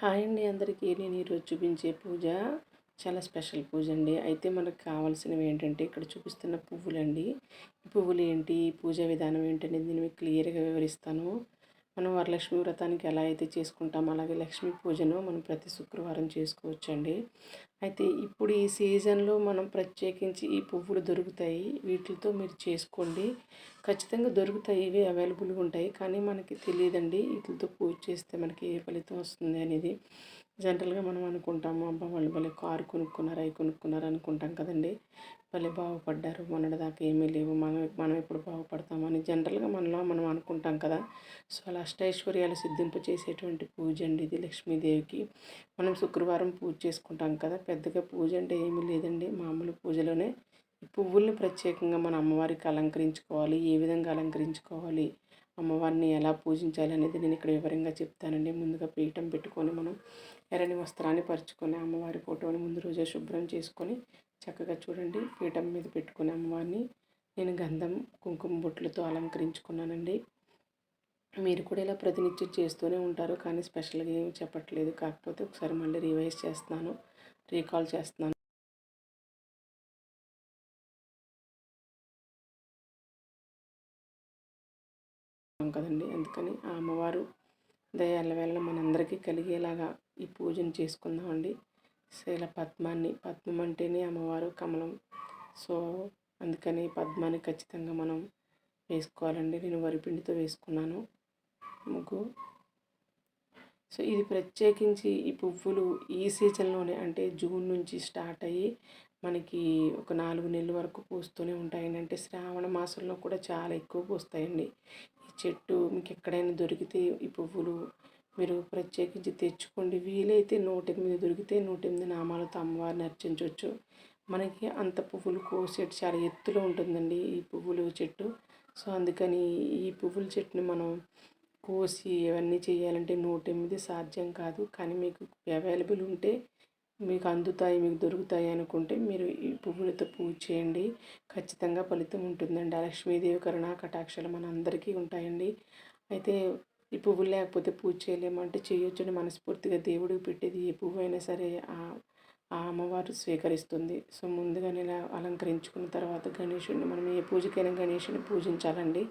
Hi అండి అందరికీ. నేను ఈరోజు చూపించే పూజ చాలా స్పెషల్ పూజ అండి. అయితే మనకు కావాల్సినవి ఏంటంటే ఇక్కడ చూపిస్తున్న పువ్వులండి. ఈ పువ్వులు ఏంటి? పూజ విధానం ఏంటనేది నేను మీకు క్లియర్గా వివరిస్తాను. మనం వరలక్ష్మి వ్రతానికి ఎలా అయితే చేసుకుంటామో అలాగే లక్ష్మీ పూజను మనం ప్రతి శుక్రవారం చేసుకోవచ్చండి. అయితే ఇప్పుడు ఈ సీజన్లో మనం ప్రత్యేకించి ఈ పువ్వులు దొరుకుతాయి వీటితో మీరు చేసుకోండి. ఖచ్చితంగా దొరుకుతాయి ఇవి అవైలబుల్గా ఉంటాయి. కానీ మనకి తెలియదండి వీటితో పూజ చేస్తే మనకి ఏ ఫలితం వస్తుంది అనేది. జనరల్గా మనం అనుకుంటాము అబ్బా వాళ్ళు భలే కారు కొనుక్కున్నారు అవి కొనుక్కున్నారు అనుకుంటాం కదండి. భలే బాగుపడ్డారు. మొన్నటిదాకా ఏమీ లేవు. మనం మనం ఎప్పుడు బాగుపడతామని జనరల్గా మనలో మనం అనుకుంటాం కదా! సో అలా అష్టైశ్వర్యాలు సిద్ధింపు చేసేటువంటి పూజ అండి ఇది లక్ష్మీదేవికి. మనం శుక్రవారం పూజ చేసుకుంటాం కదా! పెద్దగా పూజ అంటే ఏమీ లేదండి. మామూలు పూజలోనే పువ్వుల్ని ప్రత్యేకంగా మన అమ్మవారికి అలంకరించుకోవాలి. ఏ విధంగా అలంకరించుకోవాలి? అమ్మవారిని ఎలా పూజించాలి అనేది నేను ఇక్కడ వివరంగా చెప్తానండి. ముందుగా పీఠం పెట్టుకొని మనం ఎర్రని వస్త్రాన్ని పరుచుకొని అమ్మవారి ఫోటోని ముందు రోజే శుభ్రం చేసుకొని చక్కగా చూడండి పీఠం మీద పెట్టుకుని అమ్మవారిని నేను గంధం కుంకుమ బొట్లతో అలంకరించుకున్నానండి. మీరు కూడా ఇలా ప్రతినిత్యం చేస్తూనే ఉంటారు కానీ స్పెషల్గా ఏమి చెప్పట్లేదు. కాకపోతే ఒకసారి మళ్ళీ రివైజ్ చేస్తున్నాను రీకాల్ చేస్తున్నాను. కదండి అందుకని ఆ అమ్మవారు దయాల వేళ మనందరికీ కలిగేలాగా ఈ పూజను చేసుకుందామండి. శైల పద్మాన్ని పద్మం అంటేనే అమ్మవారు కమలం. సో అందుకని పద్మాన్ని ఖచ్చితంగా మనం వేసుకోవాలండి. నేను వరిపిండితో వేసుకున్నాను ముగ్గు. సో ఇది ప్రత్యేకించి ఈ పువ్వులు ఈ సీజన్లోనే అంటే జూన్ నుంచి స్టార్ట్ అయ్యి మనకి ఒక నాలుగు నెలల వరకు పూస్తూనే ఉంటాయండి. అంటే శ్రావణ మాసంలో కూడా చాలా ఎక్కువ పూస్తాయండి. ఈ చెట్టు మీకు ఎక్కడైనా దొరికితే ఈ పువ్వులు మీరు ప్రత్యేకించి తెచ్చుకోండి. వీలైతే నూట ఎనిమిది దొరికితే నూట ఎనిమిది నామాలతో అమ్మవారిని అర్చించవచ్చు మనకి అంత పువ్వులు కోసేటి చాలా ఎత్తులో ఉంటుందండి ఈ పువ్వులు చెట్టు. సో అందుకని ఈ పువ్వుల చెట్టుని మనం కోసి ఇవన్నీ చేయాలంటే నూట ఎనిమిది సాధ్యం కాదు. కానీ మీకు అవైలబుల్ ఉంటే మీకు అందుతాయి మీకు దొరుకుతాయి అనుకుంటే మీరు ఈ పువ్వులతో పూజ చేయండి. ఖచ్చితంగా ఫలితం ఉంటుందండి. ఆ లక్ష్మీదేవి కరుణ కటాక్షలు మన అందరికీ ఉంటాయండి. అయితే ఈ పువ్వులు లేకపోతే పూజ చేయలేము అంటే చేయొచ్చని మనస్ఫూర్తిగా దేవుడికి పెట్టేది ఏ పువ్వు అయినా సరే ఆ అమ్మవారు స్వీకరిస్తుంది. సో ముందుగానే ఇలా అలంకరించుకున్న తర్వాత గణేషుడిని మనం ఏ పూజకైనా గణేషుని పూజించాలండి.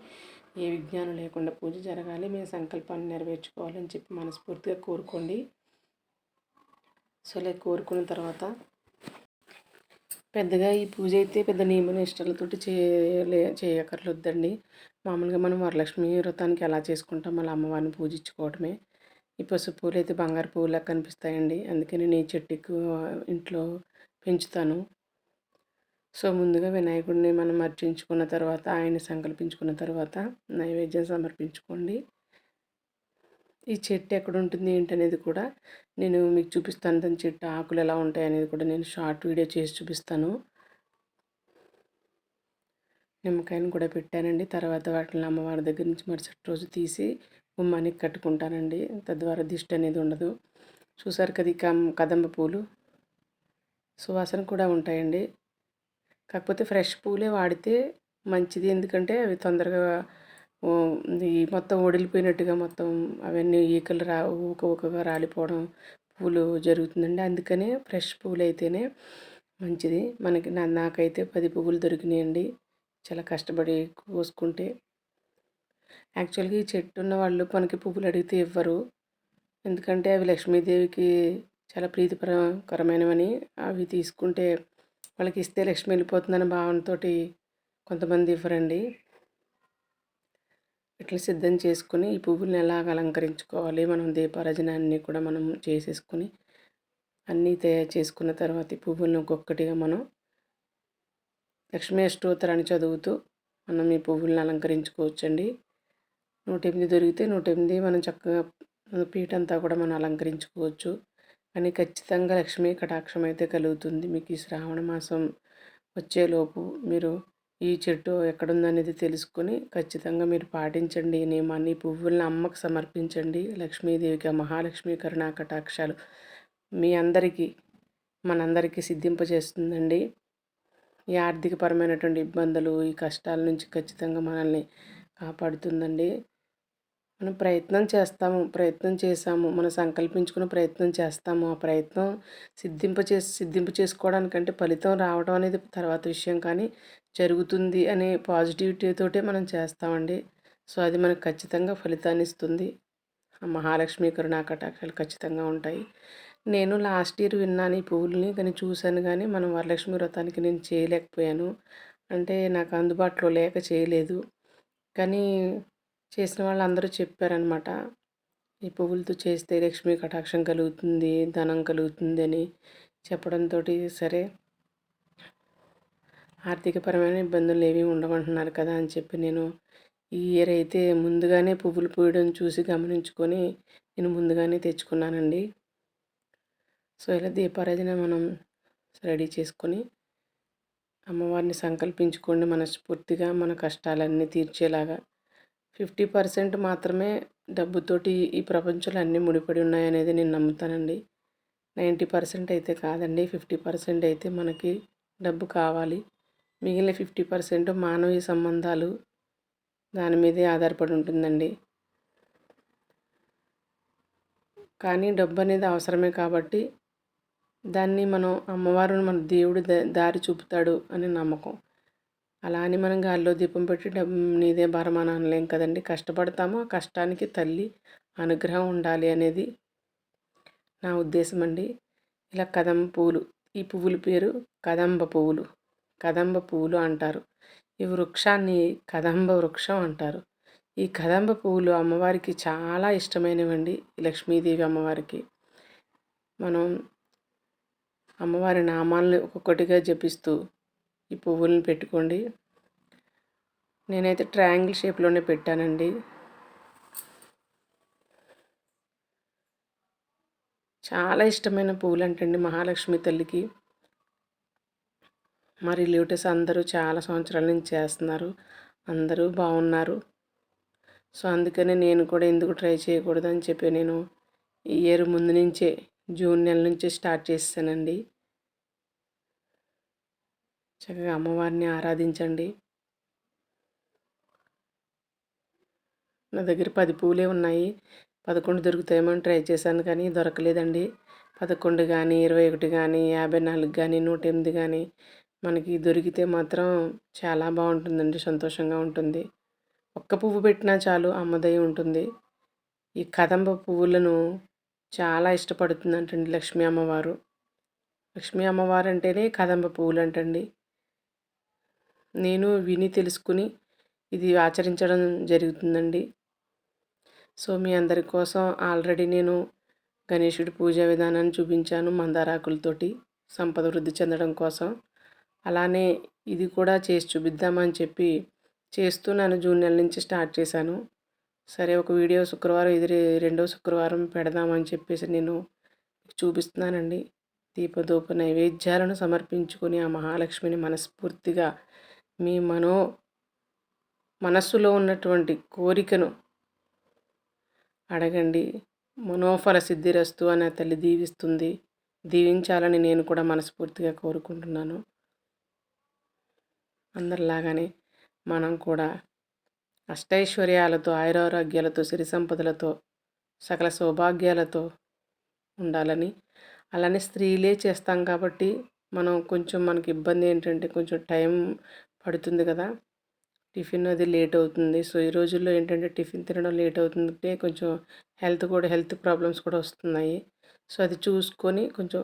ఏ విజ్ఞానం లేకుండా పూజ జరగాలి. మేము సంకల్పాన్ని నెరవేర్చుకోవాలని చెప్పి మనస్ఫూర్తిగా కోరుకోండి. సో ఇలా కోరుకున్న తర్వాత పెద్దగా ఈ పూజ అయితే పెద్ద నియమ నిష్టలతోటి చేయలే చేయకర్లొద్దండి మామూలుగా మనం వరలక్ష్మి వ్రతానికి ఎలా చేసుకుంటాం అలా అమ్మవారిని పూజించుకోవటమే. ఈ పసుపు పూలు అయితే బంగారు పువ్వులా కనిపిస్తాయండి. అందుకని నేను ఈ చెట్టుకు ఇంట్లో పెంచుతాను. సో ముందుగా వినాయకుడిని మనం అర్చించుకున్న తర్వాత ఆయన సంకల్పించుకున్న తర్వాత నైవేద్యం సమర్పించుకోండి. ఈ చెట్టు ఎక్కడ ఉంటుంది ఏంటనేది కూడా నేను మీకు చూపిస్తాను. దాని చెట్టు ఆకులు ఎలా ఉంటాయి అనేది కూడా నేను షార్ట్ వీడియో చేసి చూపిస్తాను. నిమ్మకాయను కూడా పెట్టానండి. తర్వాత వాటిని అమ్మవారి దగ్గర నుంచి మరుసటి రోజు తీసి గుమ్మానికి కట్టుకుంటానండి. తద్వారా దిష్టి అనేది ఉండదు. చూసారు కదా కదంబ పూలు? సువాసన కూడా ఉంటాయండి. కాకపోతే ఫ్రెష్ పూలే వాడితే మంచిది. ఎందుకంటే అవి తొందరగా ఈ మొత్తం ఒడిలిపోయినట్టుగా మొత్తం అవన్నీ ఈకలు రా ఊక ఊకగా రాలిపోవడం పూలు జరుగుతుందండి. అందుకనే ఫ్రెష్ పూలు అయితేనే మంచిది. మనకి నా నాకైతే పది పువ్వులు దొరికినాయండి. చాలా కష్టపడి కోసుకుంటే. యాక్చువల్గా ఈ చెట్టు ఉన్న వాళ్ళు మనకి పువ్వులు అడిగితే ఇవ్వరు. ఎందుకంటే అవి లక్ష్మీదేవికి చాలా ప్రీతిపరకరమైనవని అవి తీసుకుంటే వాళ్ళకి ఇస్తే లక్ష్మి వెళ్ళిపోతుందనే భావనతోటి కొంతమంది ఇవ్వరండి. ఇట్లా సిద్ధం చేసుకుని ఈ పువ్వులను ఎలా అలంకరించుకోవాలి మనం దీపారాజన అన్నీ కూడా మనం చేసేసుకుని అన్నీ తయారు చేసుకున్న తర్వాత ఈ పువ్వులను ఒక్కొక్కటిగా మనం లక్ష్మీ అష్టోత్తరాన్ని చదువుతూ మనం ఈ పువ్వులను అలంకరించుకోవచ్చండి. నూట ఎనిమిది దొరికితే నూట ఎనిమిది మనం చక్కగా పీట అంతా కూడా మనం అలంకరించుకోవచ్చు. కానీ ఖచ్చితంగా లక్ష్మీ కటాక్షం అయితే కలుగుతుంది. మీకు ఈ శ్రావణ మాసం వచ్చేలోపు మీరు ఈ చెట్టు ఎక్కడుందనేది తెలుసుకొని ఖచ్చితంగా మీరు పాటించండి. ఈ నియమాన్ని పువ్వులను అమ్మకు సమర్పించండి. లక్ష్మీదేవిగా మహాలక్ష్మి కరుణా కటాక్షాలు మీ అందరికీ మనందరికీ సిద్ధింపజేస్తుందండి. ఈ ఆర్థికపరమైనటువంటి ఇబ్బందులు ఈ కష్టాల నుంచి ఖచ్చితంగా మనల్ని కాపాడుతుందండి. మనం ప్రయత్నం చేస్తాము ప్రయత్నం చేసాము మనం సంకల్పించుకుని ప్రయత్నం చేస్తాము. ఆ ప్రయత్నం సిద్ధింప చేసి సిద్ధింపు చేసుకోవడానికంటే ఫలితం రావడం అనేది తర్వాత విషయం. కానీ జరుగుతుంది అనే పాజిటివిటీతోటే మనం చేస్తామండి. సో అది మనకు ఖచ్చితంగా ఫలితాన్ని ఇస్తుంది. మహాలక్ష్మి కరుణా కటాక్షాలు ఖచ్చితంగా ఉంటాయి. నేను లాస్ట్ ఇయర్ విన్నాను ఈ పువ్వుల్ని కానీ చూశాను కానీ మనం వరలక్ష్మి వ్రతానికి నేను చేయలేకపోయాను. అంటే నాకు అందుబాటులో లేక చేయలేదు. కానీ చేసిన వాళ్ళందరూ చెప్పారనమాట ఈ పువ్వులతో చేస్తే లక్ష్మీ కటాక్షం కలుగుతుంది ధనం కలుగుతుంది అని చెప్పడంతో సరే ఆర్థికపరమైన ఇబ్బందులు ఏమీ ఉండమంటున్నారు కదా అని చెప్పి నేను ఈ ఇయర్ అయితే ముందుగానే పువ్వులు పూయడం చూసి గమనించుకొని నేను ముందుగానే తెచ్చుకున్నానండి. సో ఇలా దీపారాధన మనం రెడీ చేసుకొని అమ్మవారిని సంకల్పించుకోండి మనస్ఫూర్తిగా మన కష్టాలన్నీ తీర్చేలాగా. ఫిఫ్టీ పర్సెంట్ మాత్రమే డబ్బుతోటి ఈ ప్రపంచంలో అన్నీ ముడిపడి ఉన్నాయనేది నేను నమ్ముతానండి. నైంటీ పర్సెంట్ అయితే కాదండి. ఫిఫ్టీ పర్సెంట్ అయితే మనకి డబ్బు కావాలి. మిగిలిన ఫిఫ్టీ పర్సెంట్ మానవీయ సంబంధాలు దాని మీదే ఆధారపడి ఉంటుందండి. కానీ డబ్బు అనేది అవసరమే కాబట్టి దాన్ని మనం అమ్మవారు మన దేవుడు దారి చూపుతాడు అనే నమ్మకం. అలా అని మనం గాల్లో దీపం పెట్టి డబ్బు నీదే భారమాన అనలేం కదండి. కష్టపడతామో ఆ కష్టానికి తల్లి అనుగ్రహం ఉండాలి అనేది నా ఉద్దేశం అండి ఇలా కదంబ పువ్వులు ఈ పువ్వుల పేరు కదంబ పువ్వులు కదంబ పువ్వులు అంటారు. ఈ వృక్షాన్ని కదంబ వృక్షం అంటారు. ఈ కదంబ పువ్వులు అమ్మవారికి చాలా ఇష్టమైనవండి లక్ష్మీదేవి అమ్మవారికి. మనం అమ్మవారి నామాలను ఒక్కొక్కటిగా జపిస్తూ ఈ పువ్వులను పెట్టుకోండి. నేనైతే ట్రయాంగిల్ షేప్లోనే పెట్టానండి. చాలా ఇష్టమైన పువ్వులు అంటండి మహాలక్ష్మి తల్లికి. మా రిలేటివ్స్ అందరూ చాలా సంవత్సరాల నుంచి చేస్తున్నారు. అందరూ బాగున్నారు. సో అందుకనే నేను కూడా ఎందుకు ట్రై చేయకూడదు అని చెప్పి నేను ఈ ఇయర్ ముందు నుంచే జూన్ నెల నుంచే స్టార్ట్ చేస్తానండి. చక్కగా అమ్మవారిని ఆరాధించండి. నా దగ్గర పది పూలే ఉన్నాయి. పదకొండు దొరుకుతాయేమో ట్రై చేశాను కానీ దొరకలేదండి. పదకొండు కానీ ఇరవై ఒకటి కానీ యాభై నాలుగు కానీ నూట ఎనిమిది కానీ మనకి దొరికితే మాత్రం చాలా బాగుంటుందండి. సంతోషంగా ఉంటుంది. ఒక్క పువ్వు పెట్టినా చాలు అమ్మదయ్య ఉంటుంది. ఈ కదంబ పువ్వులను చాలా ఇష్టపడుతుందంటండి లక్ష్మీ అమ్మవారు. లక్ష్మీ అమ్మవారు అంటేనే కదంబ పువ్వులు అంటండి నేను విని తెలుసుకుని ఇది ఆచరించడం జరుగుతుందండి. సో మీ అందరి కోసం ఆల్రెడీ నేను గణేశుడి పూజా విధానాన్ని చూపించాను మందారాకులతోటి సంపద వృద్ధి చెందడం కోసం. అలానే ఇది కూడా చేసి చూపిద్దామని చెప్పి చేస్తూ నేను జూన్ నెల నుంచి స్టార్ట్ చేశాను. సరే ఒక వీడియో శుక్రవారం ఇది రెండో శుక్రవారం పెడదామని చెప్పేసి నేను చూపిస్తున్నానండి. దీపదూప నైవేద్యాలను సమర్పించుకొని ఆ మహాలక్ష్మిని మనస్ఫూర్తిగా మీ మనో మనస్సులో ఉన్నటువంటి కోరికను అడగండి. మనోఫల సిద్ధిరస్తు అనే తల్లి దీవిస్తుంది. దీవించాలని నేను కూడా మనస్ఫూర్తిగా కోరుకుంటున్నాను. అందరిలాగానే మనం కూడా అష్టైశ్వర్యాలతో ఆయురారోగ్యాలతో సిరి సంపదలతో సకల సౌభాగ్యాలతో ఉండాలని అలానే స్త్రీలే చేస్తాం కాబట్టి మనం కొంచెం మనకి ఇబ్బంది ఏంటంటే కొంచెం టైం పడుతుంది కదా. టిఫిన్ అది లేట్ అవుతుంది. సో ఈ రోజుల్లో ఏంటంటే టిఫిన్ తినడం లేట్ అవుతుందంటే కొంచెం హెల్త్ కూడా హెల్త్ ప్రాబ్లమ్స్ కూడా వస్తున్నాయి. సో అది చూసుకొని కొంచెం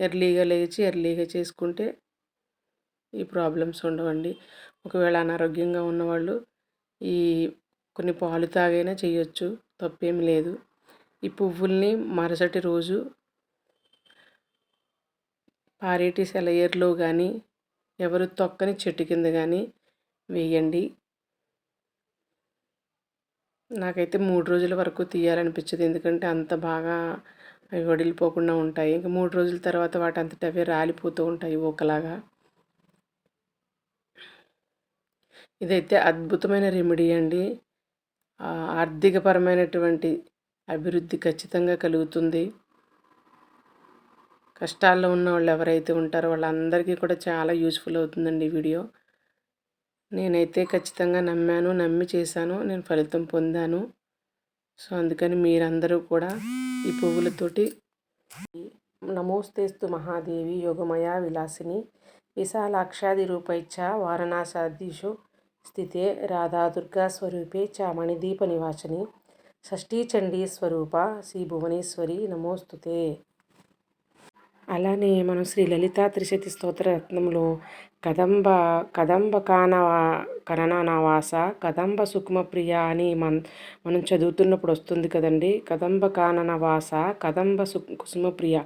ఎర్లీగా లేచి ఎర్లీగా చేసుకుంటే ఈ ప్రాబ్లమ్స్ ఉండవండి. ఒకవేళ అనారోగ్యంగా ఉన్నవాళ్ళు ఈ కొన్ని పాలు తాగైనా చేయొచ్చు. తప్పేం లేదు. ఈ పువ్వుల్ని మరుసటి రోజు పారేటి సెలయర్లో కానీ ఎవరు తొక్కని చెట్టు కింద కానీ వేయండి. నాకైతే మూడు రోజుల వరకు తీయాలనిపించదు. ఎందుకంటే అంత బాగా అవి వడిలిపోకుండా ఉంటాయి. ఇంకా మూడు రోజుల తర్వాత వాటి అంతటా అవి రాలిపోతూ ఉంటాయి ఒకలాగా. ఇదైతే అద్భుతమైన రెమెడీ అండి. ఆర్థికపరమైనటువంటి అభివృద్ధి ఖచ్చితంగా కలుగుతుంది. కష్టాల్లో ఉన్న వాళ్ళు ఎవరైతే ఉంటారో వాళ్ళందరికీ కూడా చాలా యూస్ఫుల్ అవుతుందండి ఈ వీడియో. నేనైతే ఖచ్చితంగా నమ్మాను నమ్మి చేశాను నేను ఫలితం పొందాను. సో అందుకని మీరందరూ కూడా ఈ పువ్వులతోటి నమోస్తేస్తు మహాదేవి యోగమయ విలాసిని విశాలాక్షాది రూపైచ్చ వారణాసాదీషు స్థితే రాధా దుర్గా స్వరూపే చ మణిదీప నివాసిని షష్ఠీ చండీ స్వరూప శ్రీ భువనేశ్వరి నమోస్తుతే. అలానే మనం శ్రీ లలితా త్రిశతి స్తోత్ర రత్నంలో కదంబ కదంబ కానవా కననవాస కదంబ సుకుమప్రియ అని మన మనం చదువుతున్నప్పుడు వస్తుంది కదండి. కదంబ కాననవాస కదంబ సు కుసుమప్రియ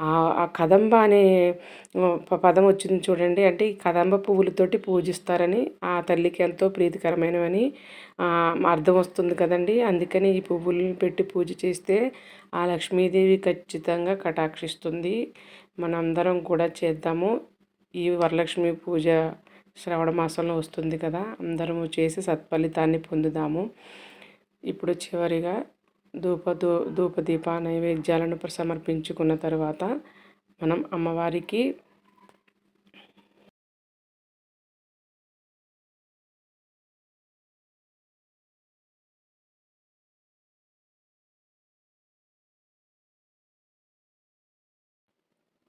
ఆ కదంబ అనే పదం వచ్చింది చూడండి. అంటే ఈ కదంబ పువ్వులతోటి పూజిస్తారని ఆ తల్లికి ఎంతో ప్రీతికరమైనవని అర్థం వస్తుంది కదండి. అందుకని ఈ పువ్వులను పెట్టి పూజ చేస్తే ఆ లక్ష్మీదేవి ఖచ్చితంగా కటాక్షిస్తుంది. మనందరం కూడా చేద్దాము. ఈ వరలక్ష్మి పూజ శ్రవణ మాసంలో వస్తుంది కదా అందరము చేసి సత్ఫలితాన్ని పొందుదాము. ఇప్పుడు చివరిగా ధూప ధూ ధూపదీప నైవేద్యాలను సమర్పించుకున్న తర్వాత మనం అమ్మవారికి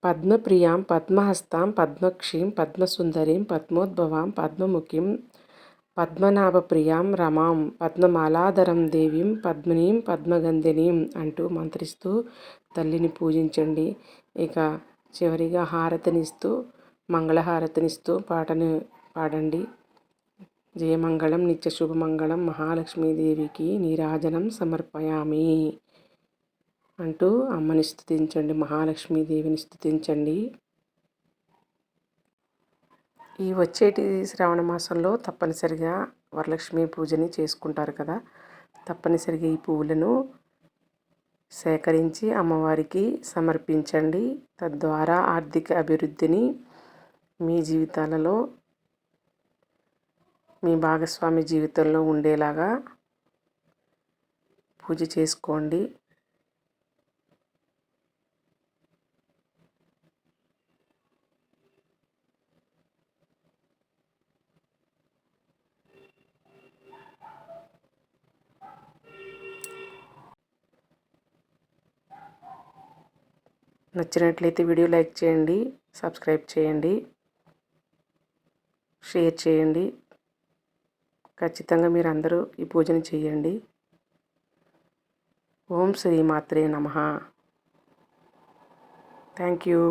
పద్మప్రియాం పద్మహస్తాం పద్మక్షీం పద్మసుందరీం పద్మోద్భవాం పద్మముఖిం పద్మనాభప్రియాం రమాం పద్మమాలాధరం దేవీం పద్మినీం పద్మగంధినీం అంటూ మంత్రిస్తూ తల్లిని పూజించండి. ఇక చివరిగా హారతినిస్తూ మంగళహారతినిస్తూ పాటను పాడండి. జయమంగళం నిత్య శుభమంగళం మహాలక్ష్మీదేవికి నీరాజనం సమర్పయామి. అంటూ అమ్మని స్థుతించండి మహాలక్ష్మీదేవిని స్థుతించండి. ఈ వచ్చేటి శ్రావణ మాసంలో తప్పనిసరిగా వరలక్ష్మి పూజని చేసుకుంటారు కదా. తప్పనిసరిగా ఈ పువ్వులను సేకరించి అమ్మవారికి సమర్పించండి. తద్వారా ఆర్థిక అభివృద్ధిని మీ జీవితాలలో మీ భాగస్వామి జీవితంలో ఉండేలాగా పూజ చేసుకోండి. నచ్చినట్లయితే వీడియో లైక్ చేయండి సబ్స్క్రైబ్ చేయండి షేర్ చేయండి. ఖచ్చితంగా మీరు అందరూ ఈ పూజను చేయండి. ఓం శ్రీ మాత్రే నమ. Thank you.